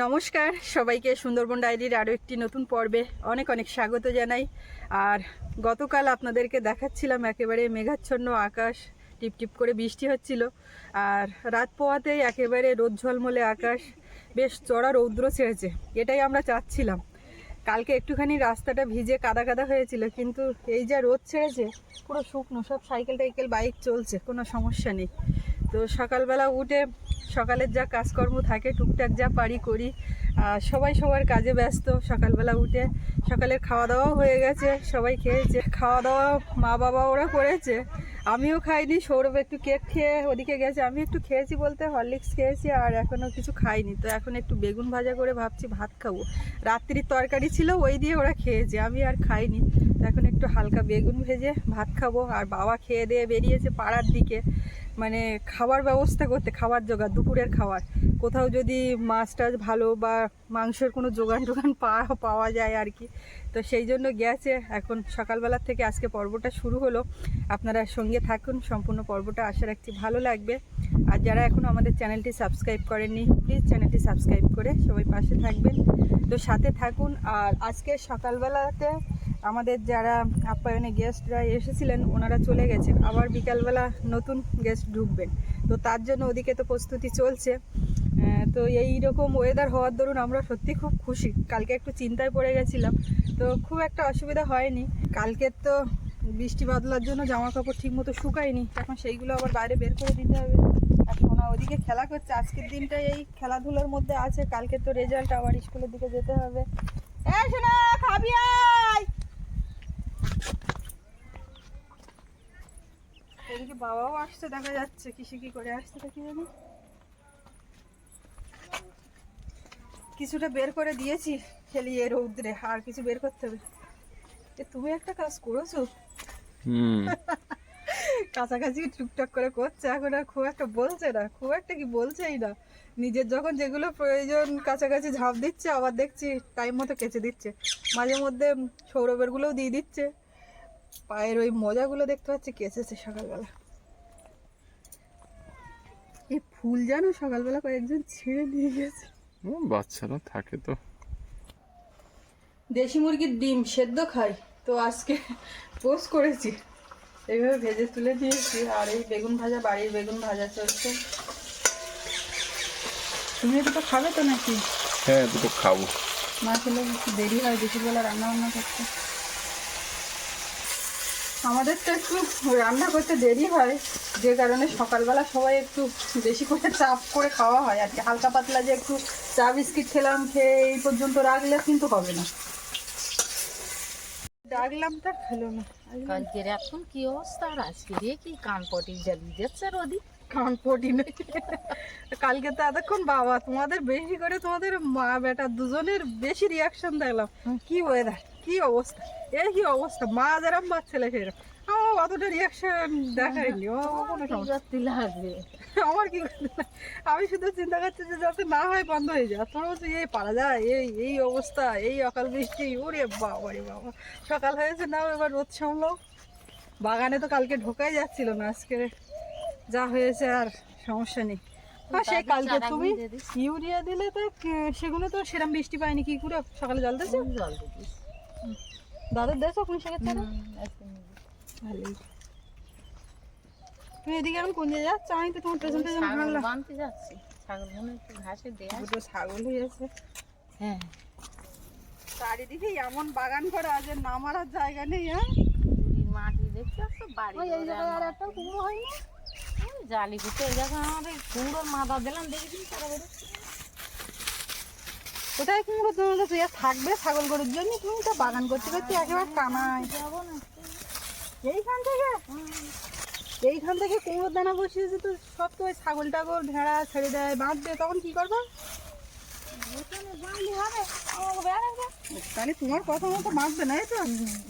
নমস্কার, সবাইকে সুন্দরবন ডায়েরির আরও একটি নতুন পর্বে অনেক অনেক স্বাগত জানাই। আর গতকাল আপনাদেরকে দেখাচ্ছিলাম একেবারে মেঘাচ্ছন্ন আকাশ টিপ টিপ করে বৃষ্টি হচ্ছিল। আর রাত পোয়াতেই একেবারে রোদ ঝলমলে আকাশ, বেশ চড়া রৌদ্র ছেড়েছে, এটাই আমরা চাচ্ছিলাম। কালকে একটুখানি রাস্তাটা ভিজে কাদা কাদা হয়েছিল, কিন্তু এই যা রোদ ছেড়েছে, পুরো শুকনো, সব সাইকেল টাইকেল, বাইক চলছে, কোনো সমস্যা নেই। তো সকালবেলা উঠে সকালের যা কাজকর্ম থাকে, টুকটাক যা পারি করি। সবাই সবার কাজে ব্যস্ত। সকালবেলা উঠে সকালের খাওয়া দাওয়াও হয়ে গেছে, সবাই খেয়েছে। খাওয়া দাওয়া মা বাবা ওরা করেছে। আমিও খাইনি, সৌরভ একটু কেক খেয়ে ওদিকে গেছে। আমি একটু খেয়েছি বলতে হরলিক্স খেয়েছি আর এখনও কিছু খাইনি। তো এখন একটু বেগুন ভাজা করে ভাবছি ভাত খাব। রাত্রির তরকারি ছিল, ওই দিয়ে ওরা খেয়েছে। আমি আর খাইনি। এখন একটু হালকা বেগুন ভেজে ভাত খাব, আর বাবা খেয়ে দিয়ে বেরিয়েছে পাড়ার দিকে। মানে খাবার ব্যবস্থা করতে খাবার জোগাড়, দুপুরের খাবার কোথাও যদি মাছ টাছ ভালো বা মাংসের কোনো জোগান টোগান পাওয়া পাওয়া যায় আর কি। তো সেই জন্য গেছে। এখন সকালবেলা থেকে আজকে পর্বটা শুরু হলো। আপনারা সঙ্গে থাকুন, সম্পূর্ণ পর্বটা আশা রাখছি ভালো লাগবে। আর যারা এখন আমাদের চ্যানেলটি সাবস্ক্রাইব করেননি, প্লিজ চ্যানেলটি সাবস্ক্রাইব করে সবাই পাশে থাকবেন। তো সাথে থাকুন। আর আজকে সকালবেলাতে আমাদের যারা আপ্যায়নে গেস্টরা এসেছিলেন, ওনারা চলে গেছেন। আবার বিকালবেলা নতুন গেস্ট ঢুকবেন। তো তার জন্য ওদিকে তো প্রস্তুতি চলছে। তো এই রকম ওয়েদার হওয়ার দরুন আমরা সত্যি খুব খুশি। কালকে একটু চিন্তায় পড়ে গেছিলাম। তো খুব একটা অসুবিধা হয়নি। কালকে তো বৃষ্টি বাদলার জন্য জামা কাপড় ঠিক মতো শুকায়নি। এখন সেইগুলো আবার বাইরে বের করে দিতে হবে। আর সোনা ওদিকে খেলা করছে। আজকের দিনটা এই খেলাধুলার মধ্যে আছে। কালকে তো রেজাল্ট আবার স্কুলের দিকে যেতে হবে। খাবি আয়! এদিকে বাবাও আসছে দেখা যাচ্ছে কিসে কি করে আসছে কি জানি। কিছুটা বের করে দিয়েছি খেলিয়ে রৌদ্রে আর কিছু বের করতে হবে। এ তুমি একটা কাজ করেছ? কাছাকাছি টুকটাক করে করছে এখন আর খুব একটা বলছে না খুব একটা কি বলছেই না। নিজের যখন যেগুলো প্রয়োজন কাছাকাছি ঝাঁপ দিচ্ছে আবার দেখছি টাইম মতো কেচে দিচ্ছে। মাঝে মধ্যে সৌরভের গুলোও দিয়ে দিচ্ছে। পায়ের ওই মজাগুলো দেখতে পাচ্ছি কেচেছে সকালবেলা। এই ফুল জানো সকালবেলা কয়েকজন ছিঁড়ে নিয়ে গেছে। বাচ্চারা থাকে তো। দেশি মুরগির ডিম সেদ্ধ খাই তো আজকে পোস্ট করেছি। এইভাবে ভেজে তুলে দিয়েছি আর এই বেগুন ভাজা বাড়ির বেগুন ভাজা চলছে। তুমি দুটো খাবে তো নাকি? হ্যাঁ দুটো খাব। না খেলে দেরি হয় দুপুরবেলা রান্না বান্না করতে। আমাদের তো একটু রান্না করতে দেরি হয়, যে কারণে সকালবেলা সবাই একটু বেশি করে চাপ করে খাওয়া হয়। আর কি হালকা পাতলা যে একটু চা বিস্কিট খেলাম, খেয়ে এই পর্যন্ত রাখলে কিন্তু হবে না। ডাকলাম তো খেলো না। কালকের এখন কি অবস্থা? আর আজকে কি কান পটি জ্বালিয়ে যাচ্ছে আর কান পটি নেই কালকে তো এতক্ষণ বাবা তোমাদের বেশি করে তোমাদের মা বেটা দুজনের বেশি রিয়াকশন দেখলাম। কি ওয়েদার কি অবস্থা এর কি অবস্থা মা যেরম বা ছেলে সেরকম আমার অতটা রিয়াকশন দেখায়নি ও কোনো সমস্যা। লাগবে? আমার কি আমি শুধু চিন্তা করছি যে যাতে না হয় বন্ধ হয়ে যায়। তোর হচ্ছে এই পারা যায় এই এই অবস্থা এই অকাল বৃষ্টি ওরে বাবা রে বাবা। সকাল হয়েছে নাও এবার রোদ সামলাও বাগানে তো কালকে ঢোকাই যাচ্ছিল না আজকে। যা হয়েছে আর সমস্যা নেই। সে কালকে তুমি ইউরিয়া দিলে তো সেগুলো তো সেরকম বৃষ্টি পায়নি কি করে? সকালে জল দিয়েছ? জল দাদার কোন সেক্ষেত্রে ভালোই। তুমি এদিকে এখন কোন জায়গায় যাচ্ছ? আমি তো তোমার পেছন পেছন বানতে যাচ্ছি। ছাগল মনে একটু ঘাসে দেয়া দুটো ছাগল হয়েছে। হ্যাঁ। চারিদিকে এমন বাগান করা আছে নামার জায়গা নেই হ্যাঁ? মাটি দেখতে বাড়ি ওই জায়গায় আর একটা কুমড়ো হয়নি? জালি দিতে। এই জায়গায় আমাদের কুমড়োর মাথা দিলাম দেখি তারা বেরোচ্ছে কোথায় কুমড়ো তোমার কাছে ইয়ে থাকবে ছাগল গরুর জন্য তুমি তো বাগান করতে করতে একেবারে কানাই যাব না এইখান থেকে? এইখান থেকে কুমড়োর দানা বসিয়েছে তো সব তো ওই ছাগল টাগল ভেড়া ছেড়ে দেয় বাঁধবে তখন কি করব? তাহলে তোমার কথা মতো বাঁধবে না এই তো।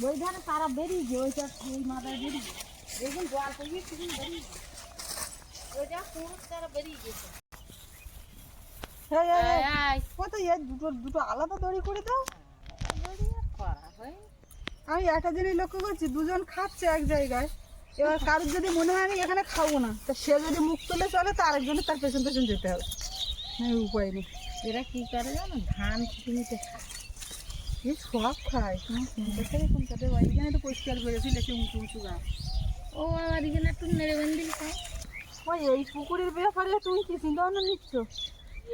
ওই ধারে তারা বেরিয়ে গিয়ে ওইটা ওই মাথায় বেরিয়ে গিয়ে দেখুন জল পেয়ে ওইটা তারা বেরিয়ে গেছে। কত দুটো দুটো আলাদা দড়ি করে দাও। আমি একটা জিনিস লক্ষ্য করছি দুজন খাচ্ছে এক জায়গায়। এবার কারোর যদি মনে হয় আমি এখানে খাব না তা সে যদি মুখ তুলে চলে তো আরেকজনের তার পেছন পেছন যেতে হবে। না উপায় নেই। এরা কি করে জানো? ধান চিনিতে খায়। এই সব খায়। কোনটাতে বাড়ি এখানে তো পরিষ্কার করে ফেলেছে উঁচু উঁচু গাছ। ও আমার এখানে একটু নেড়ে বেঁধে খায়। ওই এই পুকুরের ব্যাপারে তুমি কি চিন্তা ভাবনা নিচ্ছ?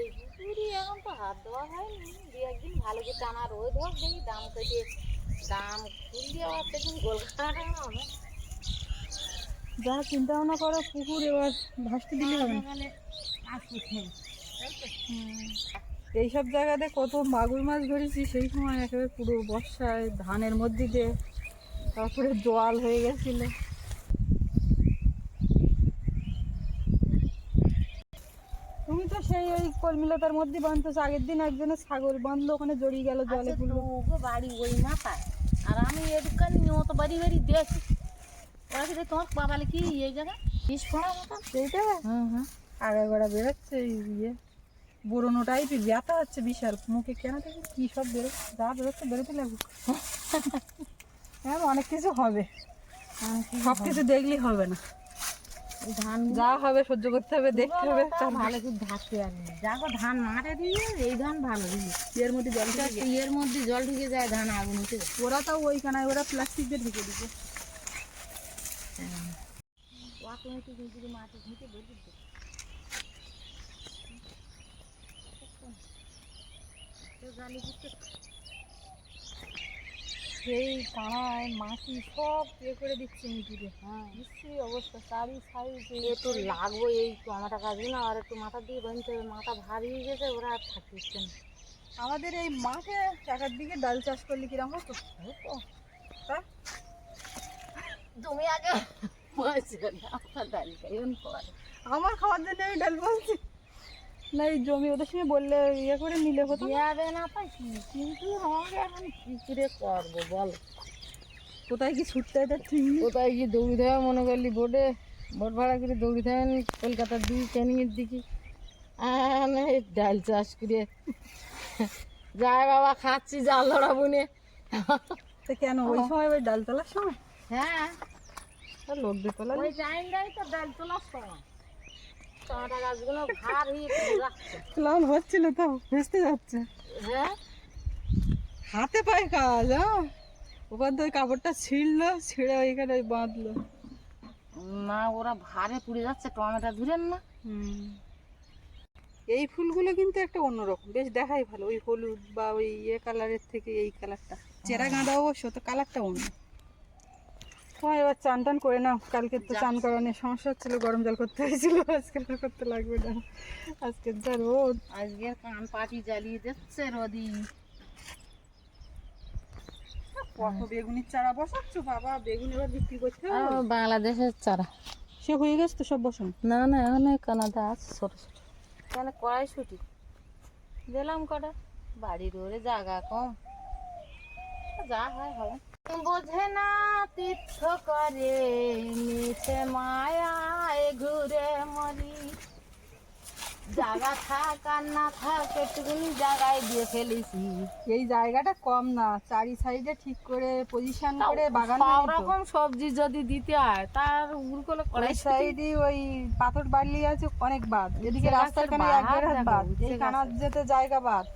এই পুকুরি এখন তো হাত দেওয়া হয়নি। দু একদিন ভালো করে টানা রোদ হোক দেখি দাম কেটে দাম ফুল দিয়ে আবার সেদিন গোল কাটা হবে। যা চিন্তা ভাবনা করো পুকুর এবার ভাসতে দিলে হবে। না এইসব জায়গাতে কত মাগুর মাছ ধরেছি সেই সময় একেবারে পুরো বর্ষায় ধানের মধ্যে দিয়ে তারপরে জল হয়ে গেছিল। তুমি তো সেই ওই কলমিলতার মধ্যে বাঁধতেছো আগের দিন একজনের ছাগল বাঁধলো ওখানে জড়িয়ে গেল জলে আচ্ছা পুরো বাড়ি ওই মাথায়। আর আমি এদিককার নিয়ত বাড়ি বাড়ি দেখি। ওরা তোমার বাবালে কি এই জায়গা বিষ পড়া মতো সেইটা? হুম হুম আগে গোড়া বেরোচ্ছে এই ইয়ে। বুড়োনো টাইপের ব্যথা হচ্ছে বিশাল। মুখে কেন থেকে কী সব বেরো যা বেরোচ্ছে বেরোতে লাগুক হ্যাঁ অনেক কিছু হবে। সব কিছু দেখলেই হবে না। ধান যা হবে সহ্য করতে হবে দেখতে হবে। ভালো করে ঢাকতে আর যাকো ধান মাঠে দিয়ে এই ধান ভালো এর মধ্যে জল। এর মধ্যে জল ঢুকে যায় ধান আগুন উঠে ওরা তাও ওইখানে ওরা প্লাস্টিক দিয়ে ঢেকে দিচ্ছে মাঠে ঢুকে বলি সেই কাঁড়ায় মাটি সব ইয়ে করে দিচ্ছে মিটিতে হ্যাঁ। বিশ্রী অবস্থা চারি সাইড একটু লাগবো এই টমেটো গাছগুলো আর একটু মাথা দিয়ে বানতে হবে মাথা ভারী হয়ে গেছে ওরা আর থাকছে না। আমাদের এই মাঠে একার দিকে ডাল চাষ করলে কিরম হতো? হতো। হ্যাঁ? তুমি আগে ডাল খাইবেন পরে আমার খাওয়ার জন্য আমি ডাল বলছি না এই জমি ওদের সঙ্গে বললে ইয়ে করে নিলে হতো যাবে না পাই কিন্তু আমাকে এখন কি করে করব বল? কোথায় কি ছুটতে হয় ঠিক কোথায় কি দৌড়ি দেওয়া মনে করলি বোর্ডে বোট ভাড়া করে দৌড়ি দেন কলকাতার দিকে ক্যানিংয়ের দিকে। ডাল চাষ করে। যায় বাবা খাচ্ছি জাল ধরা বুনে। তো কেন ওই সময় ওই ডাল তোলার সময়? হ্যাঁ। আর লোক দিয়ে তোলা ওই টাইমটাই তো ডাল তোলার সময়। টমেটো গাছগুলো ভার পড়ে যাচ্ছে লাল হচ্ছিল তো ভেসতে যাচ্ছে। হ্যাঁ? হাতে পায়ে কাজ হ্যাঁ? ওখান থেকে কাপড়টা ছিঁড়লো ছিঁড়ে ওইখানে ওই বাঁধলো। না ওরা ভারে পুড়ে যাচ্ছে টমেটো ধরেন না। এই ফুলগুলো কিন্তু একটা অন্যরকম বেশ দেখাই ভালো ওই হলুদ বা ওই ইয়ে কালারের থেকে এই কালারটা চেরা গাঁদা অবশ্য তো কালারটা অন্য। তোমার এবার চান টান করে নাও। কালকে তো চান করানোর সমস্যা হচ্ছিল গরম জল করতে হয়েছিল আজকে আর করতে লাগবে না। আজকে যা রোদ। আজকে কান পাটি জ্বালিয়ে দিচ্ছে রদি। কত বেগুনির চারা বসাচ্ছ বাবা? বেগুন এবার বিক্রি করতে বাংলাদেশের চারা। সে হয়ে গেছে তো সব বসানো? না না এখন কানাদা আছে ছোট ছোট। কেন কড়াইশুটি। দিলাম কটা। বাড়ির ওরে জায়গা কম। যা হয় হবে। বোঝে না তীর্থ করে মিছে মায়ায় ঘুরে মরি। জায়গা থাক আর না থাক জায়গায় দিয়ে ফেলেছি। এই জায়গাটা কম না চারি সাইডে ঠিক করে পজিশন করে বাগান রকম সবজি যদি দিতে হয় তার ওই সাইডে ওই পাথর বাড়লি আছে অনেক বাদ। এদিকে রাস্তার কানে এক বাদ এই কানার যেতে জায়গা বাদ।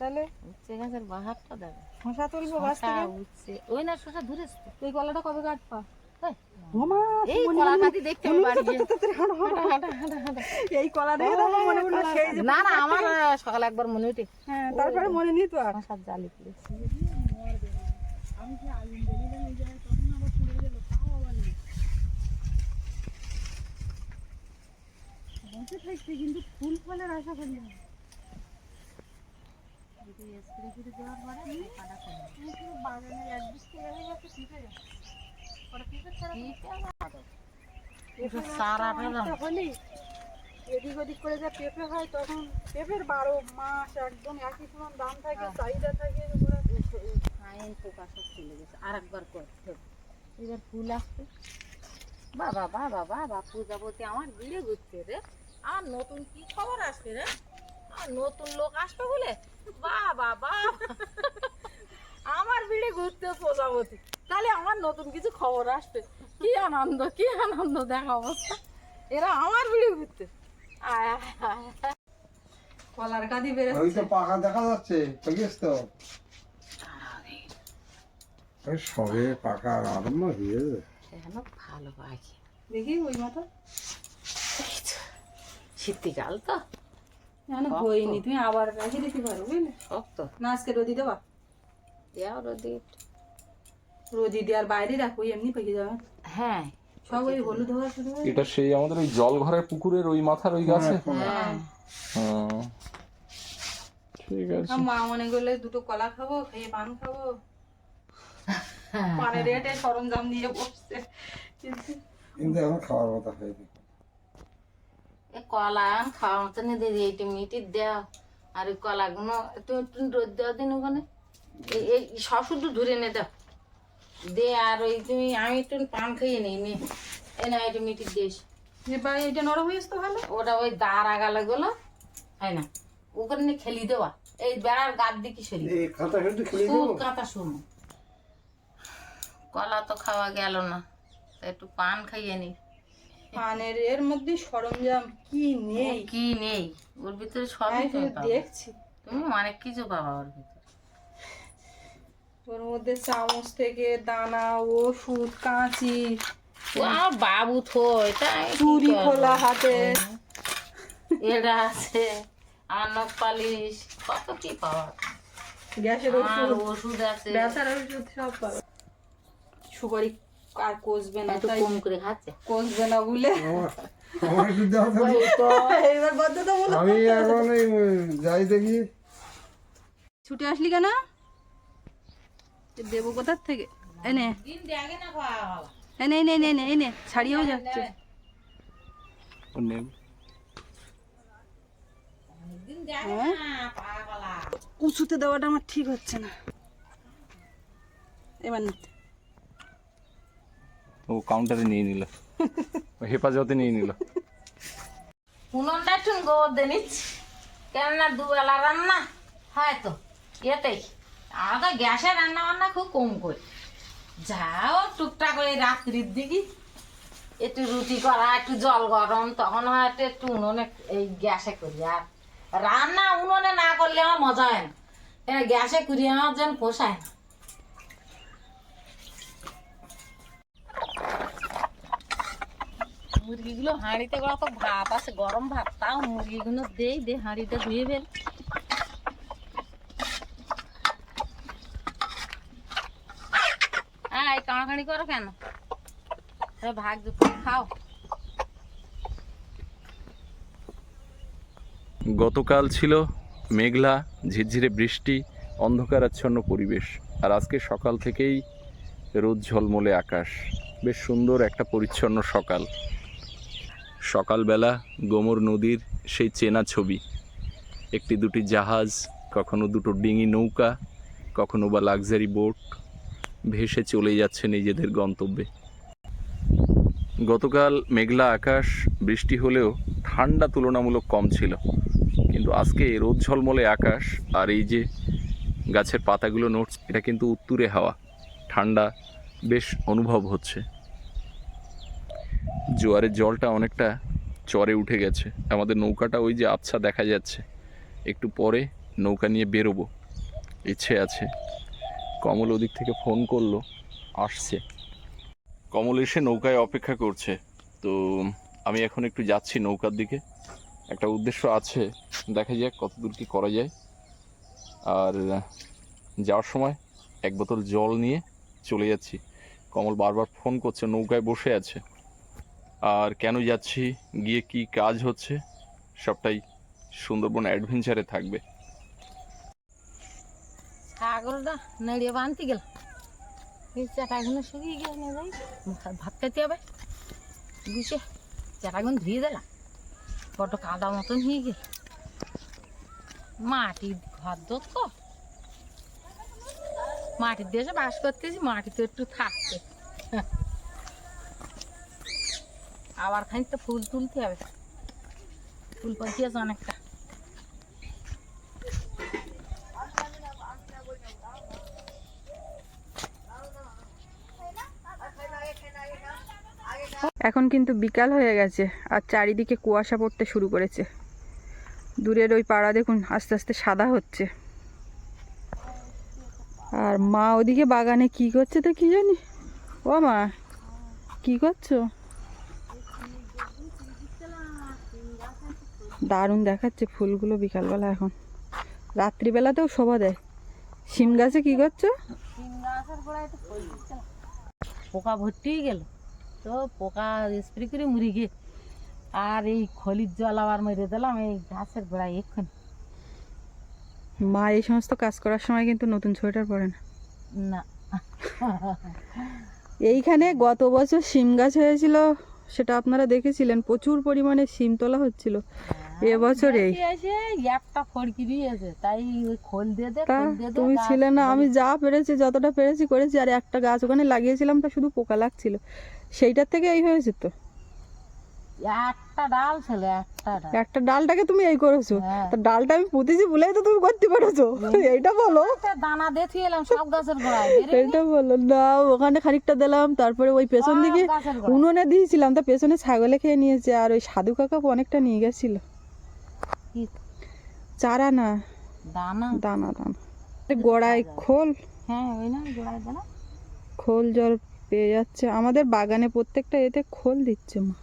তাহলে? উচ্ছে গাছের বাহারটা দেখো। শশা তুলবো গাছ থেকে? উচ্ছে। ওই না শশা ধরেছ। কলাটা কবে কাটপা হেই, এই কলা কাটি দেখতে হবে বাড়ি গিয়ে। এই কলা দেখে মনে পড়ল সেই না না আমার সকালে একবার মনে উঠে হ্যাঁ তারপরে মনে নিত আর। শশার জালি করেছি বসে থাকছি কিন্তু ফুল ফলের আশা করি না। বাগানের এক থেকে হয়ে হলি এদিক ওদিক করে যা পেঁপে হয় তখন পেঁপের বারো মাস একদম একই সমান দাম থাকে চাহিদা থাকে ওরা আইন পোকা সব চলে গেছে। আর একবার করতে হবে। এবার ফুল আসছে। বাবা বাবা বাবা পূজাপতি আমার বিড়ে ঘুরছে রে। আর নতুন কি খবর আসবে রে? আর নতুন লোক আসবে বলে বাবা। বাবা আমার বিড়ে ঘুরতে প্রজাপতি। তাহলে আমার নতুন কিছু খবর আসবে। কি আনন্দ কি আনন্দ দেখা অবস্থা। এরা আমার বিড়ে ঘুরতে। কলার কাঁদি ওই বেরোচ্ছে তো পাকা দেখা যাচ্ছে। বুঝিস তো। সবে পাকা আরম্ভ হয়েছে কেন ভালো পাখি। দেখি ওই মাথা। শীতকাল তো। জানো হয়নি। তুমি আবার রাখি দিতে পারো বুঝলে? শক্ত না আজকে রোদি দেবা? দেওয়া রোদি রোদি দেওয়ার বাইরে রাখো এমনি পেকে যাবে। হ্যাঁ। সব ওই হলুদ হওয়া শুরু এটা সেই আমাদের ওই জল ঘরের পুকুরের ওই মাথার ওই গাছে? হ্যাঁ ঠিক আছে। মা মনে করলে দুটো কলা খাব খেয়ে পান খাব। পানের রেটে সরঞ্জাম নিয়ে বসছে। কিন্তু এখন খাওয়ার কথা হয়নি। এ কলা আন খাওয়ার মতন দিদি এইটি মিটি দেও। আর ওই কলাগুলো একটু একটু রোদ দেওয়া দিন ওখানে। এই সব শুধু ধরে নে দাও। দে আর ওই তুমি আমি একটু পান খাইয়ে নিই নে। এ না একটু মিটি দিস। এবার এটা নরম হয়েছে তো ভালো? ওটা ওই দাঁড় আগালে গুলো হয় না। ওখানে নিয়ে খেলি দেওয়া। এই বেড়ার গাদ দিকে সরি এই খাতা শুধু খেলে সুদ দেবো। কাটা শুনো। কলা তো খাওয়া গেল না। একটু পান খাইয়ে নি। পানের এর মধ্যে সরঞ্জাম কি নেই? কি নেই? ওর ভিতরে সবই তো দেখছি। তুমি অনেক কিছু পাবা ওর ভিতরে। ওর মধ্যে চামচ থেকে দানা ওষুধ কাঁচি। আমার বাবু থো এটা চুরি খোলা হাতে। এটা আছে আমার নখ পালিশ কত কি পাওয়া? গ্যাসের ওষুধ ওষুধ আছে। ব্যথার ওষুধ সব পাবে। সুপারি। আর কষবে না তাই কম করে খাচ্ছে। কষবে না বলে। আমি এখন যাই দেখি। ছুটে আসলি কেন? দেবো কোথার থেকে? এনে এনে এনে এনে এনে এনে ছাড়িয়েও যাচ্ছে। দেখে হ্যাঁ? না পাগলা উঁচুতে দেওয়াটা আমার ঠিক হচ্ছে না। এবার নিতে। ও কাউন্টারে নিয়ে নিল। হেফাজতে নিয়ে নিল। উনুনটা একটু গোবর নিচ্ছি কেননা দুবেলা রান্না হয় তো, এতেই। আমরা তো গ্যাসে রান্না বান্না খুব কম করি। যাও টুকটাক ওই রাত্রির দিকে একটু রুটি করা, একটু জল গরম, তখন হয়তো একটু উনুনে এই গ্যাসে করি। আর রান্না উনুনে না করলে আমার মজা হয় না। গ্যাসে করি, আমার যেন পোষায় না। মুরগিগুলো হাঁড়িতে করা তো ভাত আছে, গরম ভাত, তাও মুরগিগুলো দেই, দে হাঁড়িটা ধুয়ে ফেল। এই করো কেন? ভাগ দুটো খাও। গতকাল ছিল মেঘলা, ঝিরঝিরে বৃষ্টি, অন্ধকারাচ্ছন্ন পরিবেশ, আর আজকে সকাল থেকেই রোদ ঝলমলে আকাশ। বেশ সুন্দর একটা পরিচ্ছন্ন সকাল। সকালবেলা গোমর নদীর সেই চেনা ছবি। একটি দুটি জাহাজ, কখনো দুটো ডিঙি নৌকা, কখনো বা লাক্সারি বোট ভেসে চলে যাচ্ছে নিজেদের গন্তব্যে। গতকাল মেঘলা আকাশ, বৃষ্টি হলেও ঠান্ডা তুলনামূলক কম ছিল। কিন্তু আজকে রোদ ঝলমলে আকাশ আর এই যে গাছের পাতাগুলো নড়ছে, এটা কিন্তু উত্তুরে হাওয়া। ঠান্ডা বেশ অনুভব হচ্ছে। জোয়ারের জলটা অনেকটা চরে উঠে গেছে। আমাদের নৌকাটা ওই যে আবছা দেখা যাচ্ছে। একটু পরে নৌকা নিয়ে বেরোবো। ইচ্ছে আছে। কমল ওদিক থেকে ফোন করল, আসছে। কমল এসে নৌকায় অপেক্ষা করছে। তো আমি এখন একটু যাচ্ছি নৌকার দিকে। একটা উদ্দেশ্য আছে, দেখা যাক কতদূর কি করা যায়। আর যাওয়ার সময় এক বোতল জল নিয়ে চলে যাচ্ছি। কমল বারবার ফোন করছে, নৌকায় বসে আছে। আর কেন যাচ্ছি, গিয়ে কি কাজ হচ্ছে, সবটাই সুন্দরবন অ্যাডভেঞ্চারে থাকবে। শুকিয়ে ভাত- খেতে হবে। ধুয়ে দিলাম। কাদা ঘর দোত মাটির দেশে বাস করতেছি মাটিতে একটু থাকতে আবার খানিকটা ফুল তুলতে হবে। ফুল পাখি আছে অনেকটা। এখন কিন্তু বিকাল হয়ে গেছে আর চারিদিকে কুয়াশা পড়তে শুরু করেছে। দূরের ওই পাড়া দেখুন, আস্তে আস্তে সাদা হচ্ছে। আর মা ওদিকে বাগানে কি করছে তো কি জানি? ও মা, কি করছ? দারুণ দেখাচ্ছে ফুলগুলো বিকালবেলা এখন। রাত্রিবেলাতেও শোভা দেয়। শিম গাছে কি করছ। পোকা ভর্তি গেল। তো পোকা স্প্রে করে মুড়ি গিয়ে আর এই খলির জল আবার মেরে দিলাম এই গাছের গোড়ায় এক্ষুনি। মা এই সমস্ত কাজ করার সময় কিন্তু নতুন সোয়েটার পরে না। না। এইখানে গত বছর শিম গাছ হয়েছিল সেটা আপনারা দেখেছিলেন প্রচুর পরিমাণে শিম তোলা হচ্ছিল। এবছর দিয়ে দে তুমি ছিলে না আমি যা পেরেছি যতটা পেরেছি করেছি আর একটা গাছ ওখানে লাগিয়েছিলাম তা শুধু পোকা লাগছিল। সেইটার থেকে এই হয়েছে তো? একটা ডাল ছিল একটা একটা ডালটাকে তুমি এই করেছ? হ্যাঁ। তা ডালটা আমি পুঁতেছি বলেই তো তুমি করতে পেরেছ। এইটা বলো। দানা এলাম সব গাছের গোড়ায় এইটা বলো। না ওখানে খানিকটা দিলাম তারপরে ওই পেছন দিকে উনুনে দিয়েছিলাম তা পেছনে ছাগলে খেয়ে নিয়েছে আর ওই সাধু কাকা অনেকটা নিয়ে গেছিল। চারা না? দানা। দানা দানা। গোড়ায় খোল। হ্যাঁ ওই না গোড়ায় দানা। খোল জল পেয়ে যাচ্ছে। আমাদের বাগানে প্রত্যেকটা এতে খোল দিচ্ছে মা।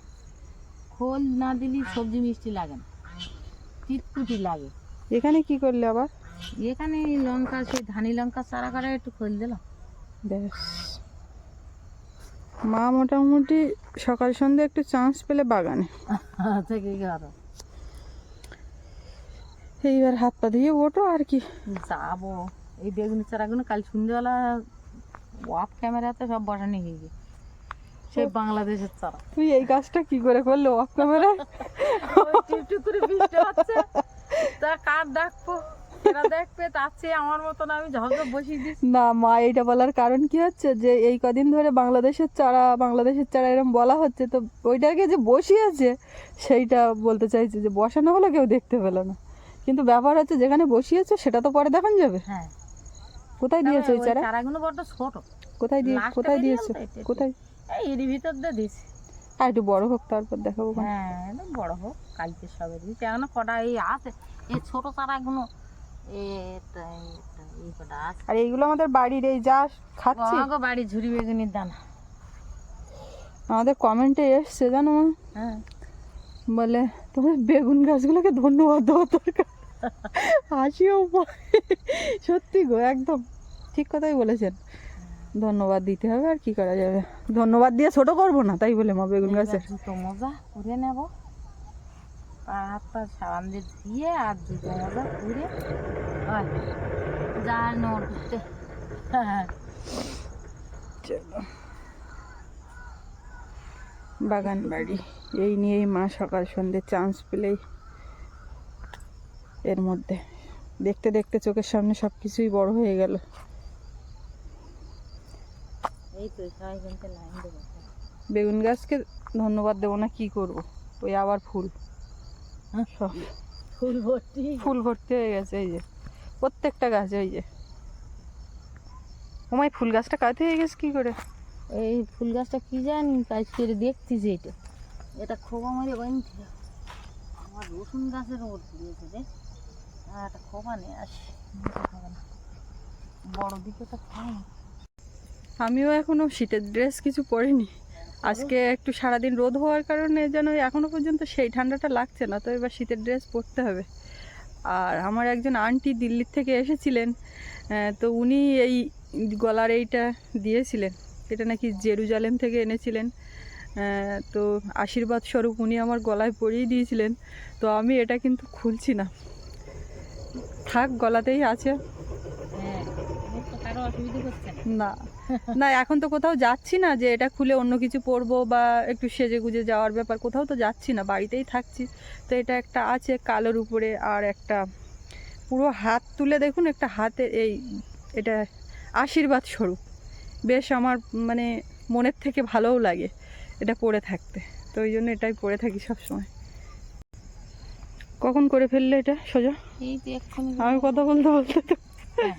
খোল না দিলে সবজি মিষ্টি লাগে না। তিতকুটি লাগে। এখানে কি করলে আবার? এখানে লঙ্কা সেই ধানি লঙ্কা চারা করে একটু খোল দিলাম ব্যাস। মা মোটামুটি সকাল সন্ধ্যে একটু চান্স পেলে বাগানে। থেকে গেল। এইবার হাত পা দিয়ে ওঠো আর কি। যাব। এই বেগুনি চারাগুলো কাল সন্ধ্যেবেলা অফ ক্যামেরাতে সব বসানি হয়ে গিয়ে সেই বাংলাদেশের চারা। তুই এই কাজটা কি করে করলে অফ ক্যামেরায় করে বৃষ্টি হচ্ছে। তা কার ডাকবো? দেখবে তার চেয়ে আমার মতন আমি ঝগড়া বসিয়ে না মা এইটা বলার কারণ কি হচ্ছে? যে এই কদিন ধরে বাংলাদেশের চারা বাংলাদেশের চারা এরকম বলা হচ্ছে তো ওইটাকে যে বসিয়েছে সেইটা বলতে চাইছে যে বসানো হলো কেউ দেখতে পেল না। কিন্তু ব্যাপার হচ্ছে যেখানে বসিয়েছে সেটা তো পরে দেখান যাবে। হ্যাঁ। কোথায় দিয়েছ ওই চারা? চারাগুলো বড্ড ছোট। কোথায় দিয়ে কোথায় দিয়েছ। কোথায়? এই এর ভিতর দিয়ে দিছি আর একটু বড় হোক তারপর দেখাবো। হ্যাঁ একদম বড় হোক কালকে সবে দিচ্ছি এখনও কটা এই আছে এই ছোট চারাগুলো এই আর এইগুলো আমাদের বাড়ির এই যা খাচ্ছি। বাড়ি ঝুরি বেগুনির দানা। আমাদের কমেন্টে এসছে জানো হ্যাঁ। বলে তোমার বেগুন গাছগুলোকে ধন্যবাদ দেওয়া দরকার। হাসিও সত্যি গো একদম। ঠিক কথাই বলেছেন। ধন্যবাদ দিতে হবে আর কি করা যাবে? ধন্যবাদ দিয়ে ছোট করব না তাই বলে মা বেগুন গাছের। জুতো মোজা করে নেব। পা হাত পা সাবান দিয়ে ধুয়ে আর জুতো মোজা করে যা চলো। বাগান বাড়ি এই নিয়েই মা সকাল সন্ধ্যে চান্স পেলেই এর মধ্যে। দেখতে দেখতে চোখের সামনে সব কিছুই বড় হয়ে গেল। বেগুন গাছকে ধন্যবাদ দেবো না কি করব? ওই আবার ফুল। সব। ফুল ভর্তি। ফুল ভর্তি হয়ে গেছে এই যে। প্রত্যেকটা গাছ ওই যে। ওমাই ফুল গাছটা কাতে হয়ে গেছে কি করে? এই ফুল গাছটা কি জানি কাজ করে যে এটা। এটা খোবা মারে বাইন আমার রসুন গাছের ওপর দিয়েছে রে আর বড় দিকে তো আমিও এখনও শীতের ড্রেস কিছু পরিনি। আজকে একটু সারাদিন রোদ হওয়ার কারণে যেন এখনও পর্যন্ত সেই ঠান্ডাটা লাগছে না, তো এবার শীতের ড্রেস পরতে হবে। আর আমার একজন আন্টি দিল্লির থেকে এসেছিলেন তো উনি এই গলার এইটা দিয়েছিলেন, এটা নাকি জেরুজালেম থেকে এনেছিলেন। তো আশীর্বাদ স্বরূপ উনি আমার গলায় পরিয়ে দিয়েছিলেন, তো আমি এটা কিন্তু খুলছি না। থাক গলাতেই আছে। হ্যাঁ না। না। এখন তো কোথাও যাচ্ছি না যে এটা খুলে অন্য কিছু পরবো বা একটু সেজে গুজে যাওয়ার ব্যাপার কোথাও তো যাচ্ছি না বাড়িতেই থাকছি। তো এটা একটা আছে কালোর উপরে আর একটা পুরো হাত তুলে দেখুন একটা হাতে এই এটা আশীর্বাদ স্বরূপ। বেশ আমার মানে মনের থেকে ভালোও লাগে এটা পরে থাকতে। তো ওই জন্য এটাই পরে থাকি সব সময় কখন করে ফেললে এটা সোজা? আমি কথা বলতে বলতে তো হ্যাঁ,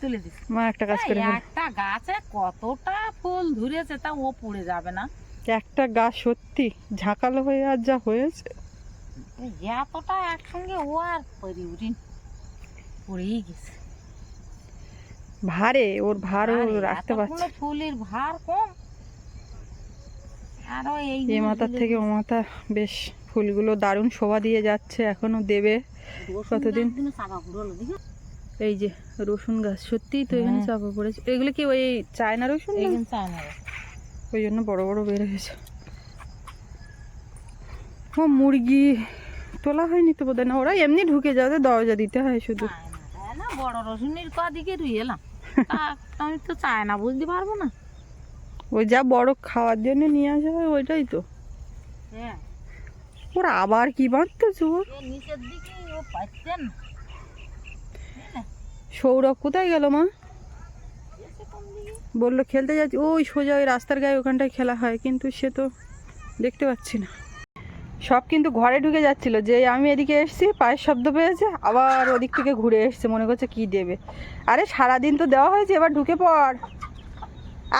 তুলে দিস মা একটা কাজ করে একটা গাছে কতটা ফুল ধরেছে তা ও পড়ে যাবে না। একটা গাছ সত্যি ঝাঁকালো হয়ে আর যা হয়েছে। এতটা একসঙ্গে ও আর পারি উঠিন পড়েই গেছে। ভারে ওর ভার ও রাখতে পারছে ফুলের ভার কম। আরও এই মাথার থেকে ও মাথা বেশ ফুলগুলো দারুণ শোভা দিয়ে যাচ্ছে এখনও দেবে কতদিন? এই যে রসুন গাছ সত্যিই তো এখানে হ্যাঁ। চাপা পড়েছে। এগুলো কি ওই চায়না রসুন ওই জন্য বড় বড় বের হয়েছে ও মুরগি তোলা হয়নি তো বোধহয় না? ওরা এমনি ঢুকে যাবে দরজা দিতে হয় শুধু। না, বড় রসুনের কদিকে রুই এলাম। আমি তো চায় না বুঝতে পারব না। ওই যা বড় খাওয়ার জন্য নিয়ে আসা হয় ওইটাই তো। হ্যাঁ। ওরা আবার কি বাঁধতেছে ওর? সৌরভ কোথায় গেল মা? বলল খেলতে যাচ্ছি। ওই সোজা ওই রাস্তার গায়ে ওখানটায় খেলা হয় কিন্তু সে তো দেখতে পাচ্ছি না। সব কিন্তু ঘরে ঢুকে যাচ্ছিল। যে আমি এদিকে এসেছি পায়ের শব্দ পেয়েছে আবার ওদিক থেকে ঘুরে এসছে মনে করছে কি দেবে। আরে সারাদিন তো দেওয়া হয়েছে এবার ঢুকে পড়।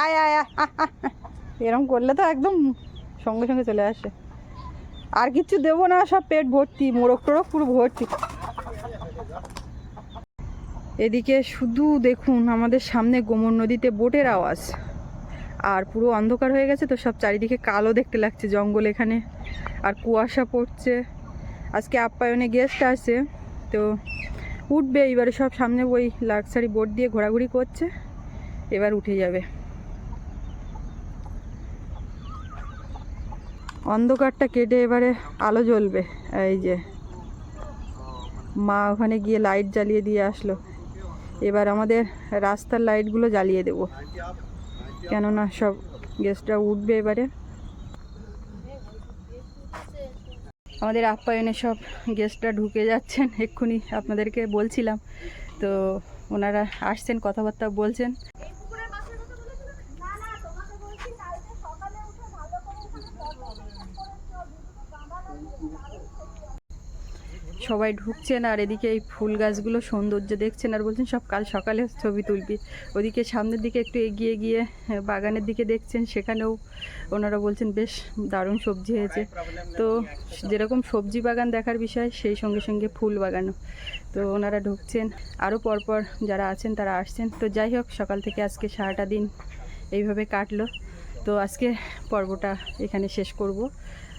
আয় আয় আয়। এরম করলে তো একদম সঙ্গে সঙ্গে চলে আসে। আর কিচ্ছু দেবো না, সব পেট ভর্তি, মোরগ টোরক পুরো ভর্তি। এদিকে শুধু দেখুন, আমাদের সামনে গোমর নদীতে বোটের আওয়াজ। আর পুরো অন্ধকার হয়ে গেছে তো, সব চারিদিকে কালো দেখতে লাগছে, জঙ্গল এখানে। আর কুয়াশা পড়ছে। আজকে আপ্যায়নে গেস্ট আছে, তো উঠবে এবারে সব সামনে ওই লাক্সারি বোট দিয়ে ঘোরাঘুরি করছে। এবার উঠে যাবে। অন্ধকারটা কেটে এবারে আলো জ্বলবে, এই যে। মা ওখানে গিয়ে লাইট জ্বালিয়ে দিয়ে আসলো। এবার আমাদের রাস্তার লাইটগুলো জ্বালিয়ে দেব। কেননা সব গেস্টরা উঠবে এবারে। আমাদের আপ্যায়নে সব গেস্টরা ঢুকে যাচ্ছেন, এক্ষুনি আপনাদেরকে বলছিলাম। তো ওনারা আসছেন, কথাবার্তা বলছেন। সবাই ঢুকছেন আর এদিকে এই ফুল গাছগুলো সৌন্দর্য দেখছেন আর বলছেন সব কাল সকালে ছবি তুলবি। ওদিকে সামনের দিকে একটু এগিয়ে গিয়ে হ্যাঁ, বাগানের দিকে দেখছেন সেখানেও ওনারা বলছেন বেশ দারুণ সবজি হয়েছে। তো যেরকম সবজি বাগান দেখার বিষয় সেই সঙ্গে সঙ্গে ফুল বাগানও। তো ওনারা ঢুকছেন। আরও পরপর যারা আছেন তারা আসছেন। তো যাই হোক সকাল থেকে আজকে সারাটা দিন এইভাবে কাটলো। তো আজকে পর্বটা এখানে শেষ করব।